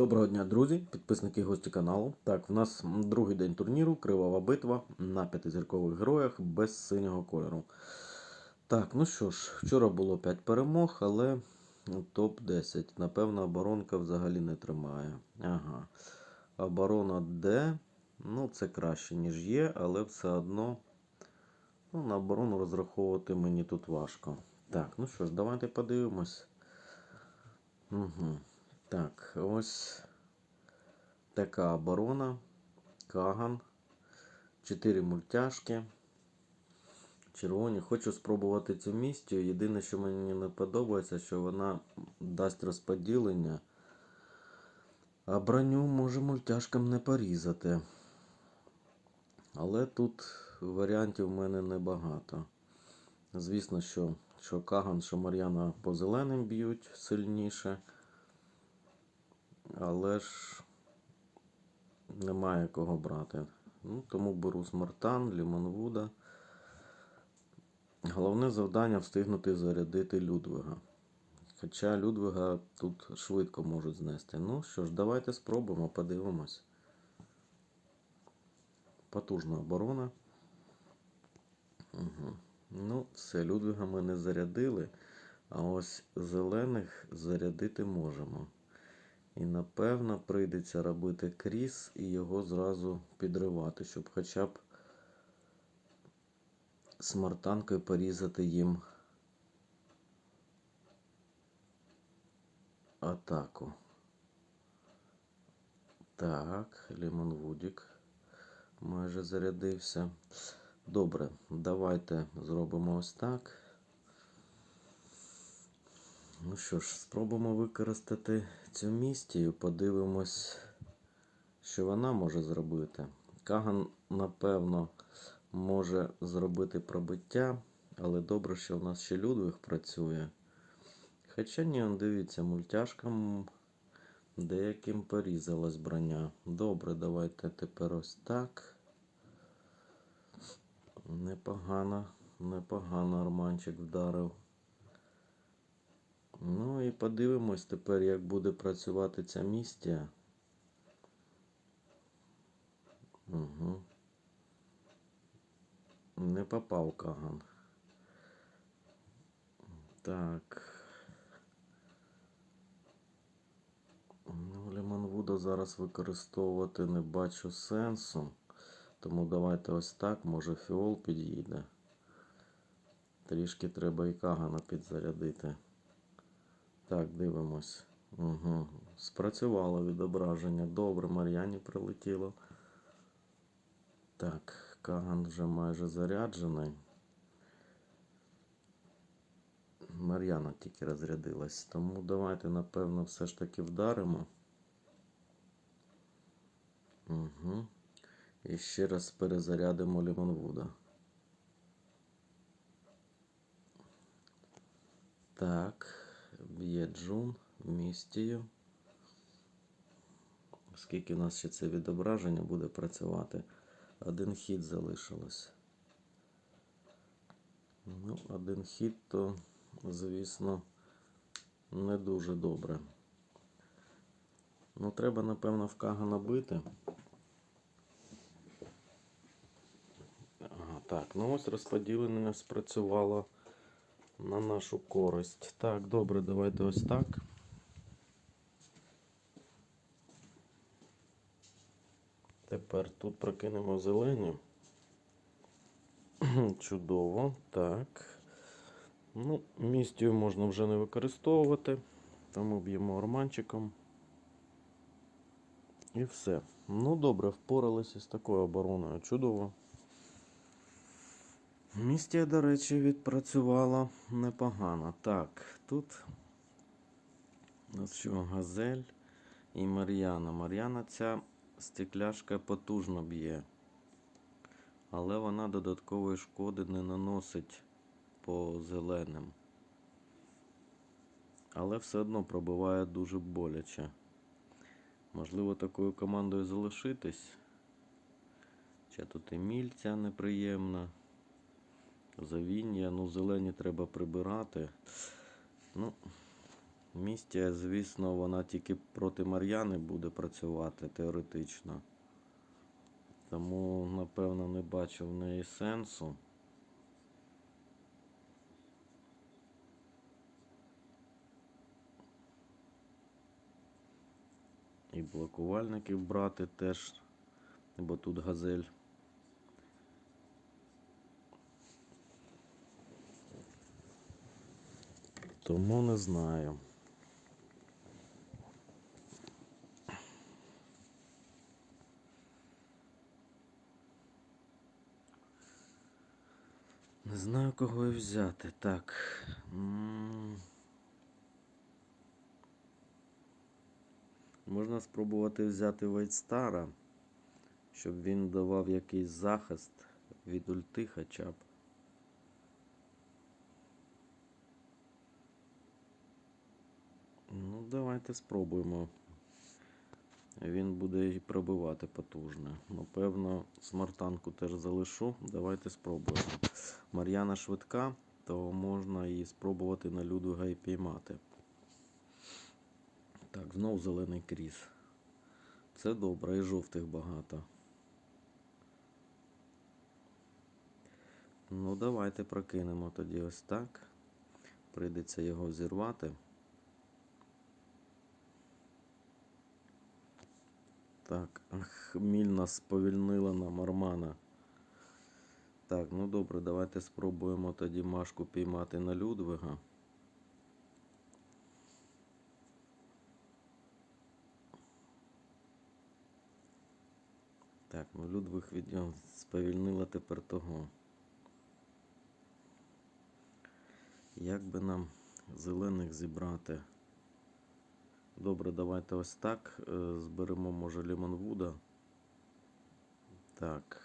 Доброго дня, друзі, підписники і гості каналу. Так, в нас другий день турніру, кривава битва на п'ятизіркових героях без синього кольору. Так, ну що ж, вчора було 5 перемог, але топ-10. Напевно, оборонка взагалі не тримає. Ага. Оборона Д. Ну, це краще, ніж є, але все одно ну, на оборону розраховувати мені тут важко. Так, ну що ж, давайте подивимось. Угу. Так, ось така оборона. Каган. Чотири мультяшки. Червоні. Хочу спробувати цю містію. Єдине, що мені не подобається, що вона дасть розподілення. А броню може мультяшкам не порізати. Але тут варіантів в мене небагато. Звісно, що, що Каган, що Мар'яна по зеленим б'ють сильніше. Але ж немає кого брати. Ну, тому беру Смартан, Лімонвуда. Головне завдання встигнути зарядити Людвига. Хоча Людвига тут швидко можуть знести. Ну що ж, давайте спробуємо, подивимось. Потужна оборона. Угу. Ну, все, Людвига ми не зарядили. А ось зелених зарядити можемо. І напевно прийдеться робити кріс і його зразу підривати, щоб хоча б смартанкою порізати їм атаку. Так, Лімонвудік майже зарядився. Добре, давайте зробимо ось так. Ну що ж, спробуємо використати цю містію, подивимось, що вона може зробити. Каган, напевно, може зробити пробиття, але добре, що в нас ще Людвиг працює. Хоча ні, дивіться, мультяшкам деяким порізалась броня. Добре, давайте тепер ось так. Непогано, непогано Арманчик вдарив. Ну і подивимось тепер, як буде працювати ця містія. Угу. Не попав Каган. Так. Ну, Лімонвуда зараз використовувати не бачу сенсу. Тому давайте ось так, може фіол під'їде. Трішки треба і Кагана підзарядити. Так, дивимось. Угу. Спрацювало відображення. Добре, Мар'яні прилетіло. Так, Каган вже майже заряджений. Мар'яна тільки розрядилась. Тому давайте, напевно, все ж таки вдаримо. Угу. І ще раз перезарядимо Лімонвуда. Так б'є Джун містію. Скільки у нас ще це відображення буде працювати? Один хід залишилось. Ну, один хід, то, звісно, не дуже добре. Ну, треба, напевно, в Кага набити. Ага, так, ну ось розподілення спрацювало на нашу користь. Так, добре, давайте ось так. Тепер тут прокинемо зелені. Чудово. Так. Ну, містію можна вже не використовувати, тому б'ємо арманчиком. І все. Ну, добре, впоралися з такою обороною. Чудово. Містія, до речі, відпрацювала непогано. Так, тут що, газель і Мар'яна. Мар'яна ця стекляшка потужно б'є, але вона додаткової шкоди не наносить по зеленим. Але все одно пробиває дуже боляче. Можливо, такою командою залишитись. Чи тут і мільця неприємна. Завіння, ну, зелені треба прибирати. Ну, Містія, звісно, вона тільки проти Мар'яни буде працювати теоретично. Тому, напевно, не бачу в неї сенсу. І блокувальників брати теж, бо тут газель. Тому не знаю. Не знаю, кого і взяти. Так. Можна спробувати взяти Вайтстара, щоб він давав якийсь захист від ульти хоча б. Ну, давайте спробуємо. Він буде і пробивати потужно. Напевно, смартанку теж залишу. Давайте спробуємо. Мар'яна швидка, то можна її спробувати на Людвига і піймати. Так, знов зелений кріс. Це добре, і жовтих багато. Ну, давайте прокинемо тоді ось так. Прийдеться його зірвати. Так, ах, міль нас сповільнила на Мармана. Так, ну добре, давайте спробуємо тоді Машку піймати на Людвига. Так, ну Людвиг від сповільнила тепер того. Як би нам зелених зібрати? Добре, давайте ось так. е, Зберемо, може, Лімонвуда. Так.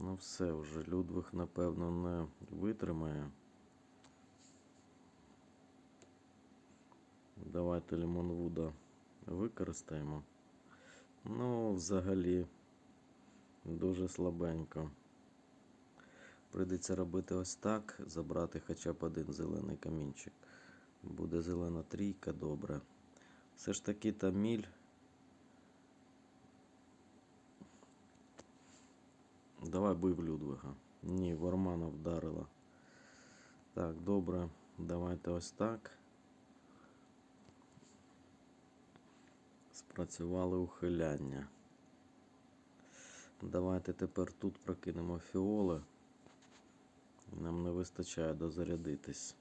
Ну все вже. Людвиг, напевно, не витримає. Давайте Лімонвуда використаємо. Ну, взагалі, дуже слабенько. Прийдеться робити ось так, забрати хоча б один зелений камінчик. Буде зелена трійка, добре. Все ж таки Таміль. Давай бив Людвига. Ні, Вормана вдарила. Так, добре. Давайте ось так. Спрацювали ухиляння. Давайте тепер тут прокинемо фіоли. Нам не вистачає дозарядитись.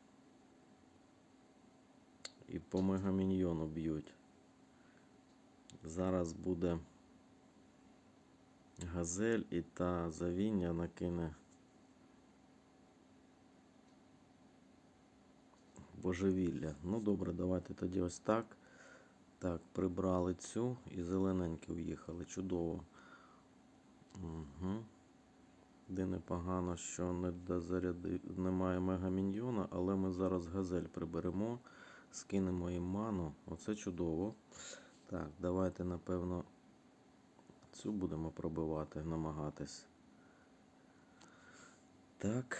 І по мегаміньйону б'ють. Зараз буде газель і та завіння накине божевілля. Ну добре, давайте тоді ось так. Так, прибрали цю і зелененькі уїхали. Чудово. Угу. Де непогано, що не дозаряди... немає мегаміньйона, але ми зараз газель приберемо, скинемо їм ману. Оце чудово. Так, давайте, напевно, цю будемо пробивати, намагатись. Так,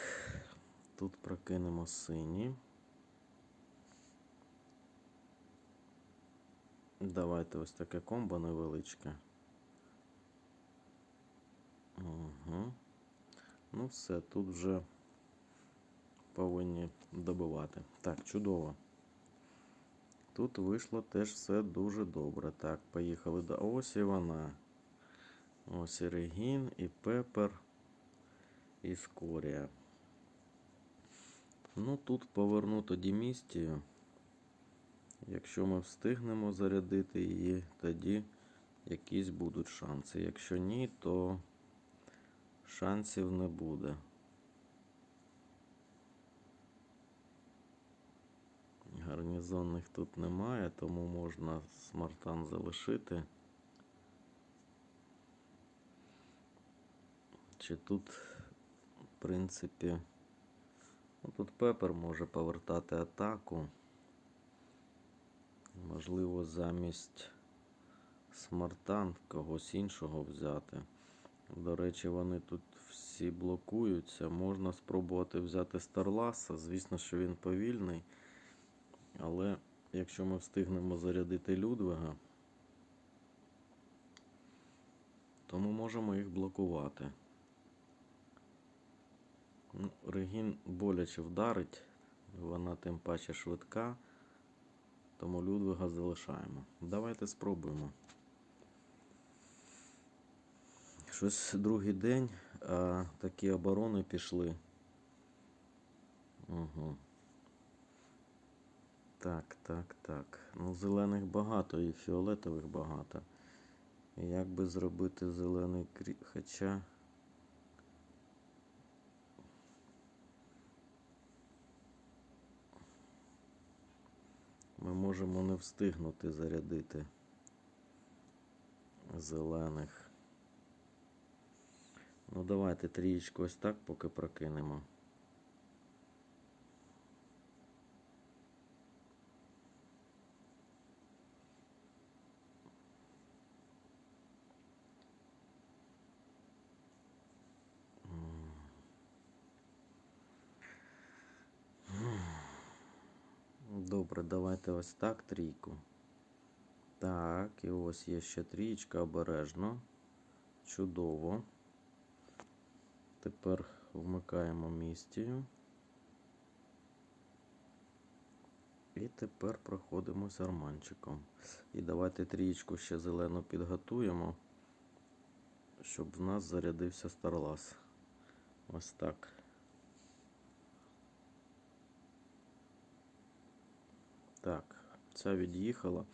тут прокинемо сині. Давайте ось таке комбо невеличке. Угу. Ну, все, тут вже повинні добивати. Так, чудово. Тут вийшло теж все дуже добре. Так, поїхали до. Ось і вона. Ось і Регін, і Пепер, і Скорія. Ну, тут поверну тоді містію. Якщо ми встигнемо зарядити її, тоді якісь будуть шанси. Якщо ні, то шансів не буде. Гарнізонних тут немає, тому можна смартан залишити. Чи тут, в принципі, ну, тут Пепер може повертати атаку. Можливо, замість смартан когось іншого взяти. До речі, вони тут всі блокуються. Можна спробувати взяти Старласа. Звісно, що він повільний. Але якщо ми встигнемо зарядити Людвига, то ми можемо їх блокувати. Ну, Регін боляче вдарить, вона тим паче швидка, тому Людвига залишаємо. Давайте спробуємо. Щось другий день, а такі оборони пішли. Угу. Так, так, так. Ну, зелених багато і фіолетових багато. Як би зробити зелений крі... Хоча. Ми можемо не встигнути зарядити зелених. Ну, давайте трієчку ось так поки прокинемо. Добре, давайте ось так трійку. Так, і ось є ще трієчка обережно. Чудово. Тепер вмикаємо містію. І тепер проходимо з арманчиком. І давайте трієчку ще зелену підготуємо, щоб в нас зарядився Старлас. Ось так. Так, ця від'їхала,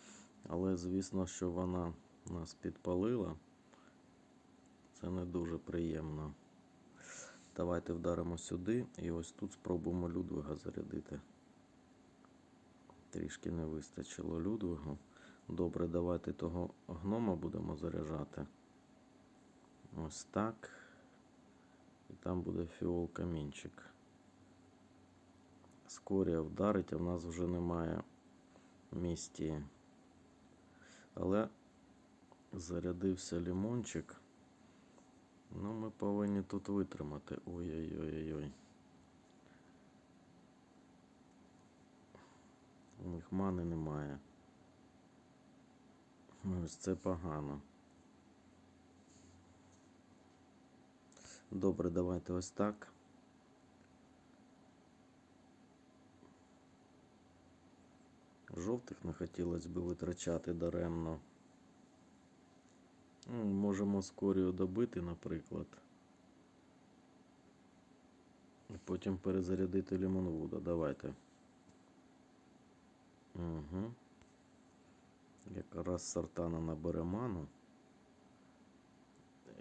але звісно, що вона нас підпалила. Це не дуже приємно. Давайте вдаримо сюди і ось тут спробуємо Людвига зарядити. Трішки не вистачило Людвигу. Добре, давайте того гнома будемо заряджати. Ось так. І там буде фіол камінчик. Скорія вдарить, а в нас вже немає місті. Але зарядився лімончик. Ну, ми повинні тут витримати. Ой-ой-ой-ой. У них мани немає. Ось це погано. Добре, давайте ось так. Жовтих не хотілося б витрачати даремно. Можемо скорію добити, наприклад. І потім перезарядити лімонвуда. Давайте. Угу. Якраз сартана набере ману.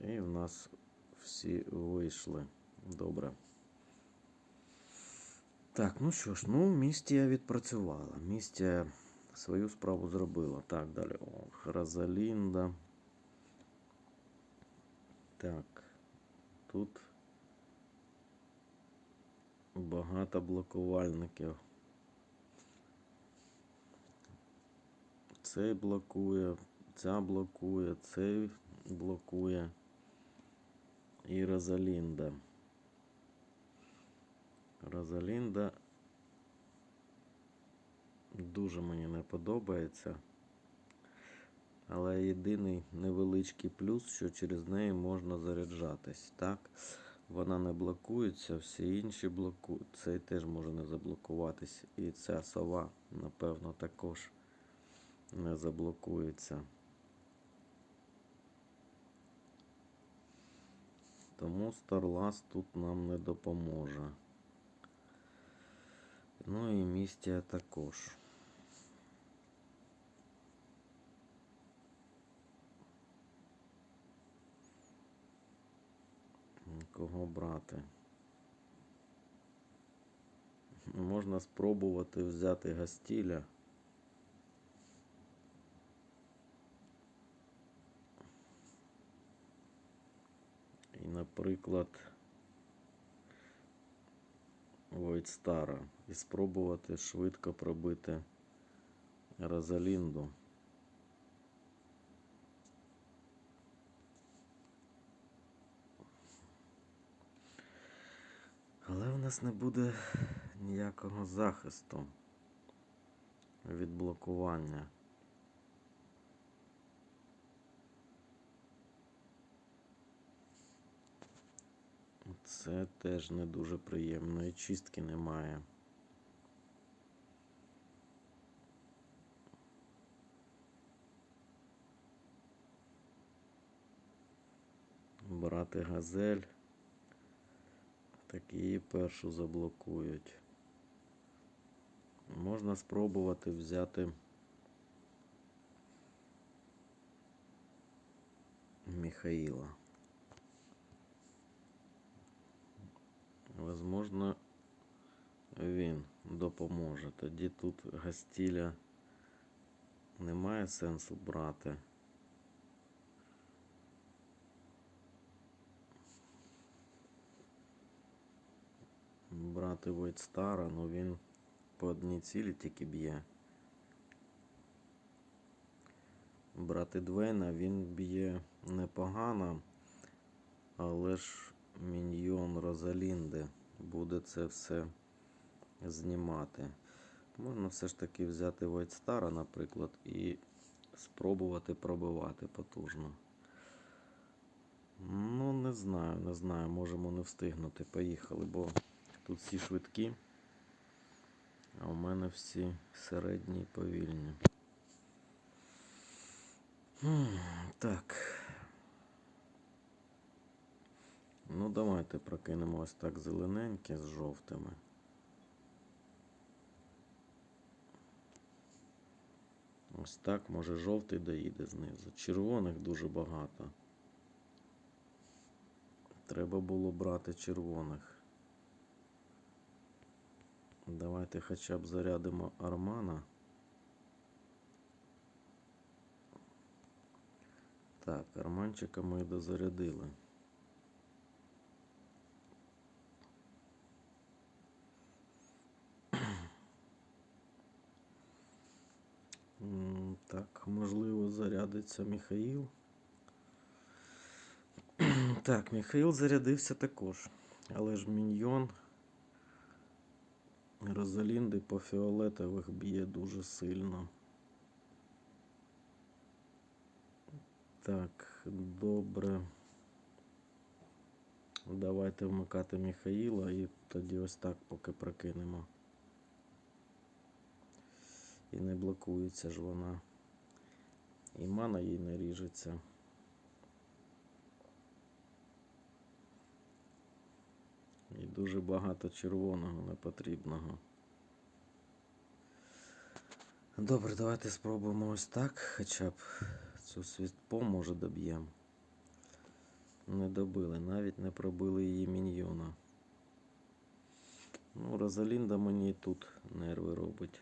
І в нас всі вийшли. Добре. Так, ну що ж, ну, містія відпрацювала. Містія свою справу зробила. Так, далі. Ох, Розалінда. Так. Тут багато блокувальників. Цей блокує, ця блокує, цей блокує. І Розалінда. Розалінда дуже мені не подобається. Але єдиний невеличкий плюс, що через неї можна заряджатись. Так, вона не блокується, всі інші блокують. Цей теж може не заблокуватись. І ця сова, напевно, також не заблокується. Тому Старлас тут нам не допоможе. Ну і містія також. Кого брати? Можна спробувати взяти гастіля. І, наприклад, Войдстара. І спробувати швидко пробити Розалінду. Але в нас не буде ніякого захисту. відблокування. Це теж не дуже приємно. І чистки немає. Брати газель. Так її першу заблокують. Можна спробувати взяти Михаїла. Возможно, він допоможе. Тоді тут гастіля немає сенсу брати. Брати Вайтстара, ну він по одній цілі тільки б'є. Брати Двейна він б'є непогано, але ж міньйон Розалінди буде це все знімати. Можна все ж таки взяти Вайтстара, наприклад, і спробувати пробивати потужно. Ну, не знаю, не знаю, можемо не встигнути. Поїхали, бо тут всі швидкі, а у мене всі середні і повільні. Так. Ну, давайте прокинемо ось так зелененьке з жовтими. Ось так, може жовтий доїде знизу. Червоних дуже багато. Треба було брати червоних. Давайте хоча б зарядимо Армана. Так, Арманчика ми дозарядили. Так, можливо, зарядиться Михаїл. Так, Михаїл зарядився також. Але ж міньйон Розалінди по фіолетових б'є дуже сильно. Так, добре. Давайте вмикати Михаїла і тоді ось так поки прокинемо. І не блокується ж вона. І мана їй не ріжеться. І дуже багато червоного непотрібного. Добре, давайте спробуємо ось так, хоча б цю світпо може доб'ємо. Не добили, навіть не пробили її міньйона. Ну, Розалінда мені тут нерви робить.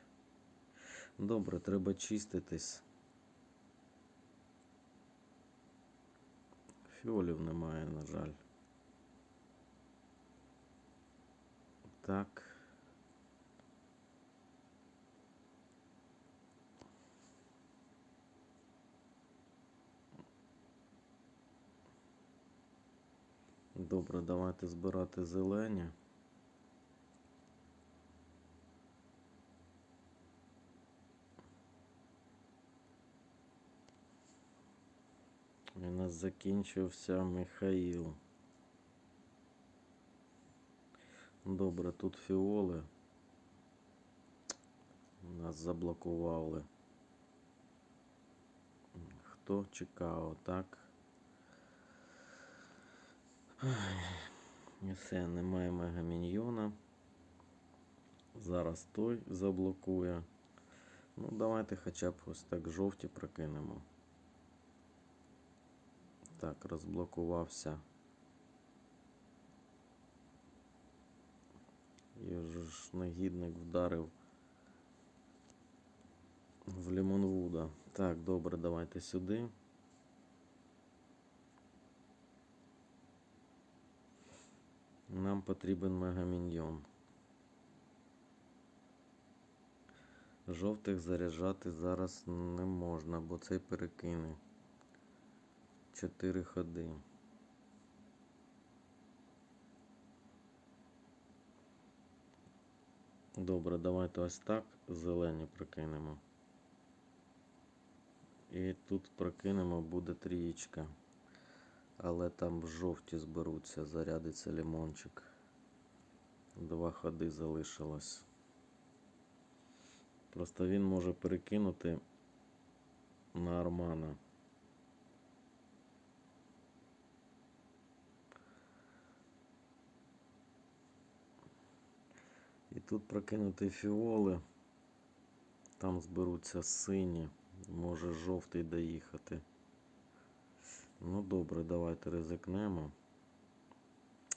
Добре, треба чиститись. Фіолів немає, на жаль. Так. Добре, давайте збирати зелені. У нас закінчився Михаїл. Добре, тут фіоли. Нас заблокували. Хто чекав, так? І все, немає мегаміньйона. Зараз той заблокує. Ну, давайте хоча б ось так жовті прокинемо. Так, розблокувався. І ж негідник вдарив в Лімонвуда. Так, добре, давайте сюди. Нам потрібен мегаміньйон. Жовтих заряджати зараз не можна, бо цей перекине. Чотири ходи. Добре, давайте ось так зелені прокинемо. І тут прокинемо, буде трієчка. Але там в жовті зберуться, зарядиться лимончик. Два ходи залишилось. Просто він може перекинути на Армана. Тут прокинути фіоли. Там зберуться сині. Може жовтий доїхати. Ну добре, давайте ризикнемо.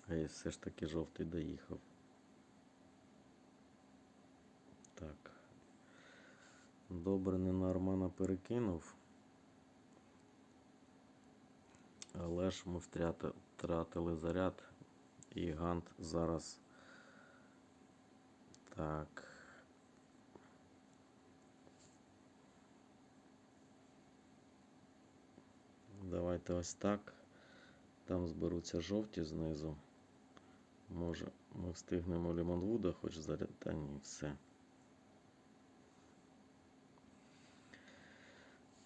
А все ж таки жовтий доїхав. Так. Добре, не на Армана перекинув. Але ж ми втратили заряд. І Гант зараз. Так. Давайте ось так. Там зберуться жовті знизу. Може, ми встигнемо Лімонвуда хоч заряд. Та ні, все.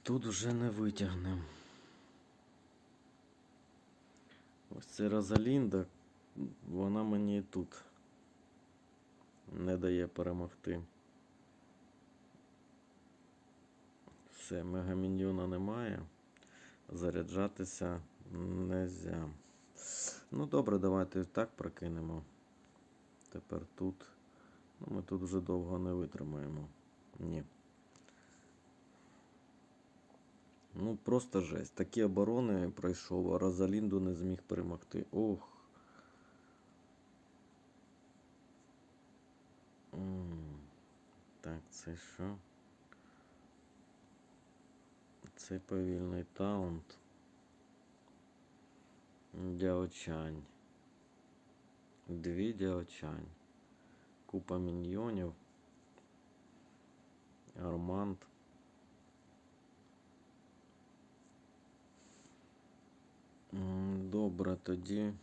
Тут вже не витягнемо. Ось це Розалінда, вона мені і тут не дає перемогти. Все, мегаміньйона немає. Заряджатися нельзя. Ну добре, давайте так прокинемо. Тепер тут. Ну, ми тут вже довго не витримаємо. Ні. Ну, просто жесть. Такі оборони пройшов, а Розалінду не зміг перемогти. Ох. Так, це що? Це повільний таунт. Дяочань. Дві дяочань. Купа міньйонів. Арманд. Добре, тоді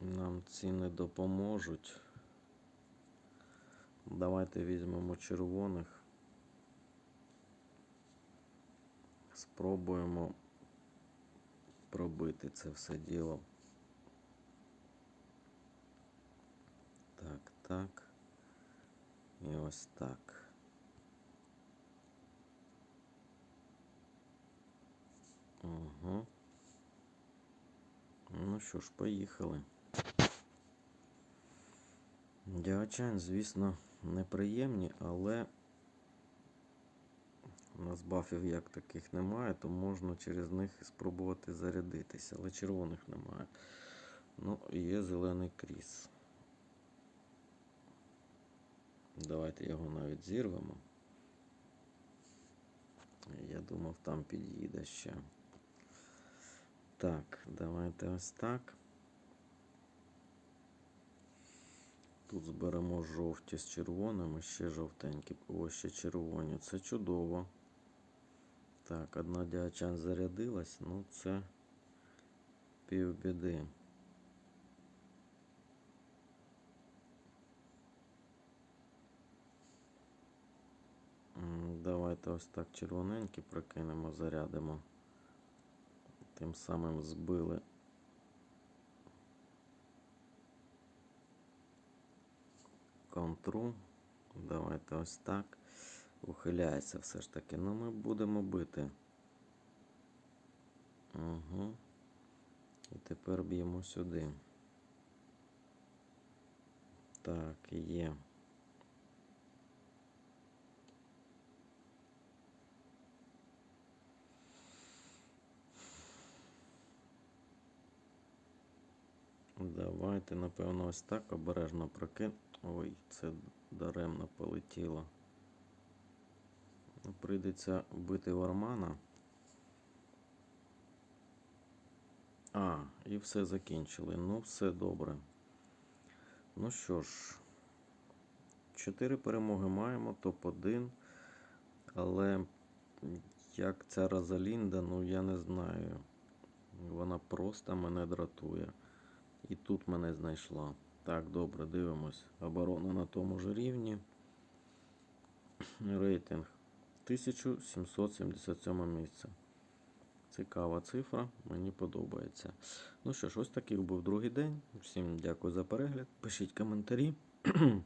нам ці не допоможуть. Давайте візьмемо червоних. Спробуємо пробити це все діло. Так, так. І ось так. Угу. Ну що ж, поїхали. Діачань, звісно, неприємні, але у нас бафів як таких немає, то можна через них спробувати зарядитися, але червоних немає. Ну, є зелений кріс. Давайте його навіть зірвемо. Я думав, там під'їде ще. Так, давайте ось так. Тут зберемо жовті з червоними, ще жовтенькі, ось ще червоні. Це чудово. Так, одна діачан зарядилась, ну це півбіди. Давайте ось так червоненькі прокинемо, зарядимо. Тим самим збили. Контру. Давайте ось так. Ухиляється все ж таки. Ну ми будемо бити. Угу. І тепер б'ємо сюди. Так, є. Давайте, напевно, ось так обережно прокин. Ой, це даремно полетіло. Прийдеться бити вармана. А, і все закінчили. Ну, все добре. Ну що ж, чотири перемоги маємо, топ-1. Але як ця Розалінда, ну я не знаю. Вона просто мене дратує. І тут мене знайшла. Так, добре, дивимось. Оборона на тому ж рівні. Рейтинг 1777 місце. Цікава цифра, мені подобається. Ну що ж, ось такий був другий день. Всім дякую за перегляд. Пишіть коментарі.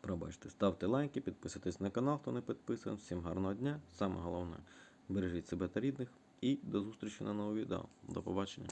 Пробачте, ставте лайки, підписуйтесь на канал, хто не підписаний. Всім гарного дня. Саме головне, бережіть себе та рідних. І до зустрічі на новому відео. До побачення.